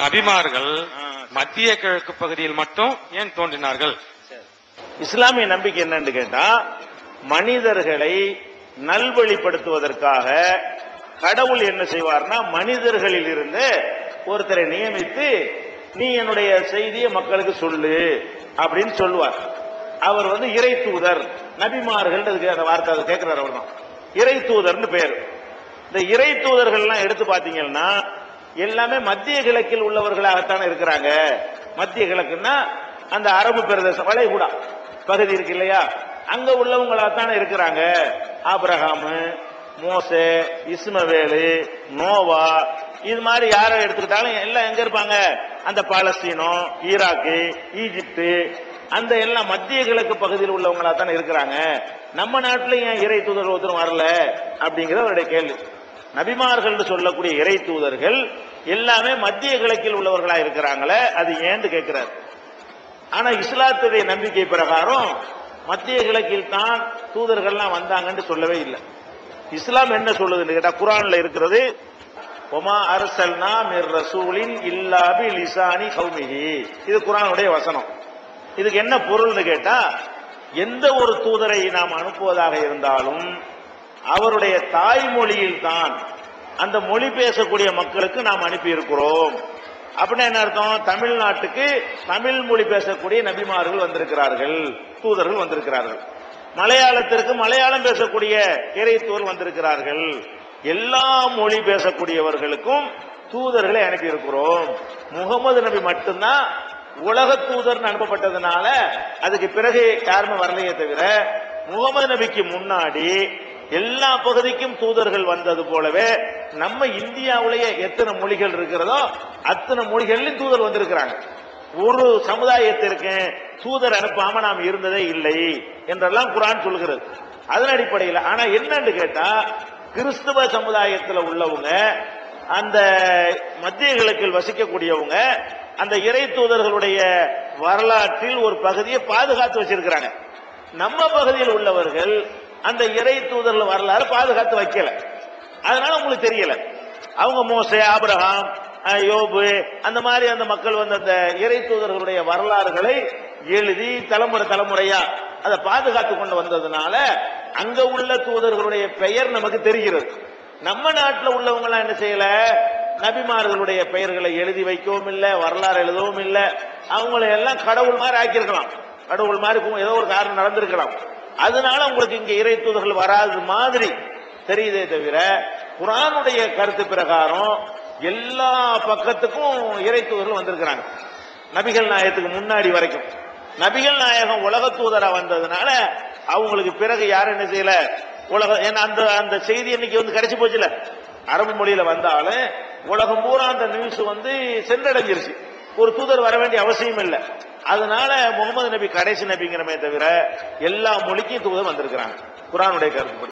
நபிமார்கள். மத்திய கிழக்கு பகுதியில் மட்டும் ஏன் தோன்றினார்கள்? இஸ்லாமிய நம்பிக்கை என்னன்னு கேட்டா மனிதர்களை நல்வழிப்படுத்துவதற்காக கடவுள் என்ன செய்வார்னா மனிதர்களில் இருந்து ஒருத்தரை நியமித்து நீ என்னுடைய செய்தியை மக்களுக்கு சொல்லு அப்படின்னு சொல்லுவார். அவர் வந்து இறை தூதர். நபிமார்கள் அந்த வார்த்தை அதை கேட்கிறார் அவர் தான் இறை தூதர்னு பேர். இந்த இறை தூதர்கள்லாம் எடுத்து பாத்தீங்கன்னா எல்லாமே மத்திய கிழக்கில் உள்ளவர்களாகத்தான் இருக்கிறாங்க. மத்திய கிழக்குன்னா அந்த அரபு பிரதேசம் வளைகுடா பகுதி இருக்கு இல்லையா? அங்க உள்ளவங்களாகத்தானே இருக்கிறாங்க. ஆப்ரஹாமு மோசே இஸ்மவேலு நோவா இது மாதிரி யாரை எடுத்துக்கிட்டாலும் எல்லாம் எங்க இருப்பாங்க? அந்த பாலஸ்தீனம் ஈராக்கு ஈஜிப்து அந்த எல்லாம் மத்திய கிழக்கு பகுதியில் உள்ளவங்களா தானே இருக்கிறாங்க. நம்ம நாட்டில் ஏன் இறை தூதர் ஒருத்தரும் வரல? அப்படிங்கிறது அவருடைய கேள்வி. நபிமார்கள் சொல்லக்கூடிய இறை தூதர்கள் எல்லாமே மத்திய கிழக்கில் உள்ளவர்களா இருக்கிறாங்களே அது ஏன்னு கேட்கிறார். ஆனா இஸ்லாத்துடைய நம்பிக்கை பிரகாரம் மத்திய கிழக்கில் தான் தூதர்கள்லாம் வந்தாங்கன்னு சொல்லவே இல்லை. இஸ்லாம் என்ன சொல்லுதுன்னு கேட்டா குரான்ல இருக்கிறது ஒமா அரசல்னா மிர் ரசூலின் இல்லாபி லிசானி கௌமிகி இது குரானுடைய வசனம். இதுக்கு என்ன பொருள்னு கேட்டா எந்த ஒரு தூதரை நாம் அனுப்புவதாக இருந்தாலும் அவருடைய தாய்மொழியில் தான் அந்த மொழி பேசக்கூடிய மக்களுக்கு நாம் அனுப்பி இருக்கிறோம் அப்படின்னா என்ன அர்த்தம்? தமிழ்நாட்டுக்கு தமிழ் மொழி பேசக்கூடிய நபிமார்கள் வந்திருக்கிறார்கள் தூதர்கள் வந்திருக்கிறார்கள். மலையாளத்திற்கு மலையாளம் பேசக்கூடிய இறைத்தூர் வந்திருக்கிறார்கள். எல்லா மொழி பேசக்கூடியவர்களுக்கும் தூதர்களை அனுப்பி இருக்கிறோம் முகமது நபி மட்டும்தான் உலக தூதர் அனுப்பப்பட்டதுனால அதுக்கு பிறகு யாருமே வரலையே தவிர முகமது நபிக்கு முன்னாடி எல்லா பகுதிக்கும் தூதர்கள் வந்தது போலவே நம்ம இந்தியாவிலேயே எத்தனை மொழிகள் இருக்கிறதோ அத்தனை மொழிகள்லயும் தூதர் வந்திருக்கிறாங்க. ஒரு சமுதாயத்திற்கு தூதர் அனுப்பாம நாம் இருந்ததே இல்லை என்றெல்லாம் குரான் சொல்கிறது. அதன் அடிப்படையில் ஆனா என்னன்னு கேட்டா கிறிஸ்துவ சமுதாயத்தில் உள்ளவங்க அந்த மத்திய கிழக்கில் வசிக்கக்கூடியவங்க அந்த இறை தூதர்களுடைய வரலாற்றில் ஒரு பகுதியை பாதுகாத்து வச்சிருக்கிறாங்க. நம்ம பகுதியில் உள்ளவர்கள் அந்த இறை தூதர்கள் வரலாறு பாதுகாத்து வைக்கல. அதனால உங்களுக்கு தெரியல. அவங்க மோசே ஆபிரகாம் யோபு அந்த மாதிரி அந்த மக்கள் வந்து அந்த இறை தூதர்களுடைய வரலாறுகளை எழுதி தலைமுறை தலைமுறையா அதை பாதுகாத்து கொண்டு வந்ததுனால அங்க உள்ள தூதர்களுடைய பெயர் நமக்கு தெரிகிறது. நம்ம நாட்டில் உள்ளவங்க எல்லாம் என்ன செய்யல? நபிமார்களுடைய பெயர்களை எழுதி வைக்கவும் இல்லை வரலாறு எழுதவும் இல்லை. அவங்கள எல்லாம் கடவுள் மாதிரி ஆக்கியிருக்கலாம். கடவுள் மாதிரி ஏதோ ஒரு காரணம் நடந்திருக்கலாம். அதனால உங்களுக்கு இங்க இறை தூதர்கள் வராது மாதிரி தெரியுதே தவிர குரானுடைய கருத்து பிரகாரம் எல்லா பக்கத்துக்கும் இறை தூதர்கள் வந்திருக்கிறாங்க. நபிகள் நாயகத்துக்கு முன்னாடி வரைக்கும். நபிகள் நாயகம் உலக தூதரா வந்ததுனால அவங்களுக்கு பிறகு யாரும் என்ன செய்யல? உலக ஏன்னா அந்த அந்த செய்தி இன்னைக்கு வந்து கிடைச்சி போச்சுல. அரபு மொழியில வந்தாலும் உலகம் பூரா அந்த நியூஸ் வந்து சென்றடைஞ்சிருச்சு. ஒரு தூதர் வர வேண்டிய அவசியம் இல்லை அதனால முகமது நபி கடைசி நபிங்கிறமே தவிர எல்லா மொழிக்கும் தூதர் வந்திருக்கிறாங்க. குரானுடைய கருத்துப்படி.